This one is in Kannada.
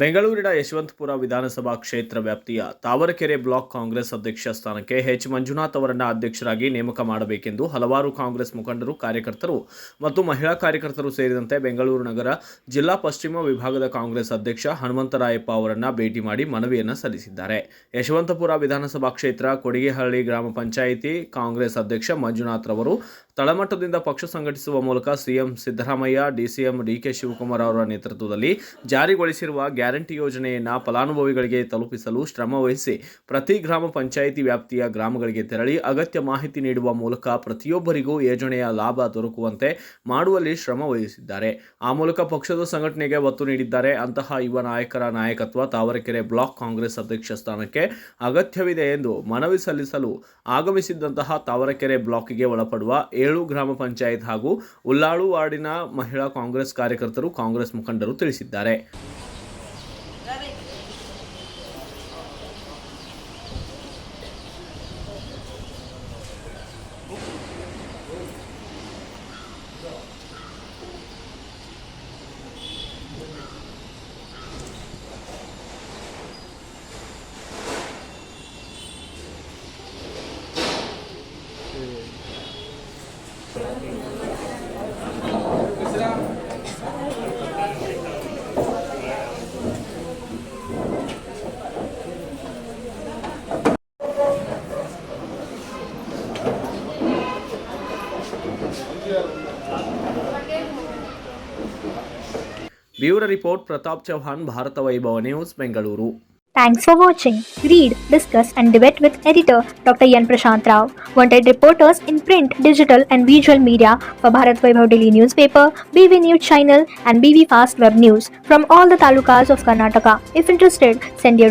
ಬೆಂಗಳೂರಿನ ಯಶವಂತಪುರ ವಿಧಾನಸಭಾ ಕ್ಷೇತ್ರ ವ್ಯಾಪ್ತಿಯ ತಾವರಕೆರೆ ಬ್ಲಾಕ್ ಕಾಂಗ್ರೆಸ್ ಅಧ್ಯಕ್ಷ ಸ್ಥಾನಕ್ಕೆ ಎಚ್ ಮಂಜುನಾಥ್ ಅವರನ್ನು ಅಧ್ಯಕ್ಷರಾಗಿ ನೇಮಕ ಮಾಡಬೇಕೆಂದು ಹಲವಾರು ಕಾಂಗ್ರೆಸ್ ಮುಖಂಡರು, ಕಾರ್ಯಕರ್ತರು ಮತ್ತು ಮಹಿಳಾ ಕಾರ್ಯಕರ್ತರು ಸೇರಿದಂತೆ ಬೆಂಗಳೂರು ನಗರ ಜಿಲ್ಲಾ ಪಶ್ಚಿಮ ವಿಭಾಗದ ಕಾಂಗ್ರೆಸ್ ಅಧ್ಯಕ್ಷ ಹನುಮಂತರಾಯಪ್ಪ ಅವರನ್ನು ಭೇಟಿ ಮಾಡಿ ಮನವಿಯನ್ನು ಸಲ್ಲಿಸಿದ್ದಾರೆ. ಯಶವಂತಪುರ ವಿಧಾನಸಭಾ ಕ್ಷೇತ್ರ ಕೊಡಿಗೆಹಳ್ಳಿ ಗ್ರಾಮ ಪಂಚಾಯಿತಿ ಕಾಂಗ್ರೆಸ್ ಅಧ್ಯಕ್ಷ ಮಂಜುನಾಥ್ ರವರು ತಳಮಟ್ಟದಿಂದ ಪಕ್ಷ ಸಂಘಟಿಸುವ ಮೂಲಕ CM Siddaramaiah, DCM DK Shivakumar ಅವರ ನೇತೃತ್ವದಲ್ಲಿ ಜಾರಿಗೊಳಿಸಿರುವ ಗ್ಯಾರಂಟಿ ಯೋಜನೆಯನ್ನು ಫಲಾನುಭವಿಗಳಿಗೆ ತಲುಪಿಸಲು ಶ್ರಮವಹಿಸಿ ಪ್ರತಿ ಗ್ರಾಮ ಪಂಚಾಯಿತಿ ವ್ಯಾಪ್ತಿಯ ಗ್ರಾಮಗಳಿಗೆ ತೆರಳಿ ಅಗತ್ಯ ಮಾಹಿತಿ ನೀಡುವ ಮೂಲಕ ಪ್ರತಿಯೊಬ್ಬರಿಗೂ ಯೋಜನೆಯ ಲಾಭ ದೊರಕುವಂತೆ ಮಾಡುವಲ್ಲಿ ಶ್ರಮ ವಹಿಸಿದ್ದಾರೆ. ಆ ಮೂಲಕ ಪಕ್ಷದ ಸಂಘಟನೆಗೆ ಒತ್ತು ನೀಡಿದ್ದಾರೆ. ಅಂತಹ ಯುವ ನಾಯಕರ ನಾಯಕತ್ವ ತಾವರೆಕೆರೆ ಬ್ಲಾಕ್ ಕಾಂಗ್ರೆಸ್ ಅಧ್ಯಕ್ಷ ಸ್ಥಾನಕ್ಕೆ ಅಗತ್ಯವಿದೆ ಎಂದು ಮನವಿ ಸಲ್ಲಿಸಲು ಆಗಮಿಸಿದ್ದಂತಹ ತಾವರೆಕೆರೆ ಬ್ಲಾಕ್ಗೆ ಒಳಪಡುವ ಏಳು ಗ್ರಾಮ ಪಂಚಾಯತ್ ಹಾಗೂ ಉಲ್ಲಾಳು ವಾರ್ಡಿನ ಮಹಿಳಾ ಕಾಂಗ್ರೆಸ್ ಕಾರ್ಯಕರ್ತರು ಕಾಂಗ್ರೆಸ್ ಮುಖಂಡರು ತಿಳಿಸಿದ್ದಾರೆ. Yeah. Bureau report Pratap Chauhan Bharat Vaibhav news Bengaluru Thanks for watching. Read, discuss, and debate with editor Dr. Yan Prashant Rao. Wanted reporters in print, digital, and visual media for Bharat Vaibhav Daily Newspaper, BV News Channel, and BV Fast Web News from all the talukas of Karnataka. If interested, send your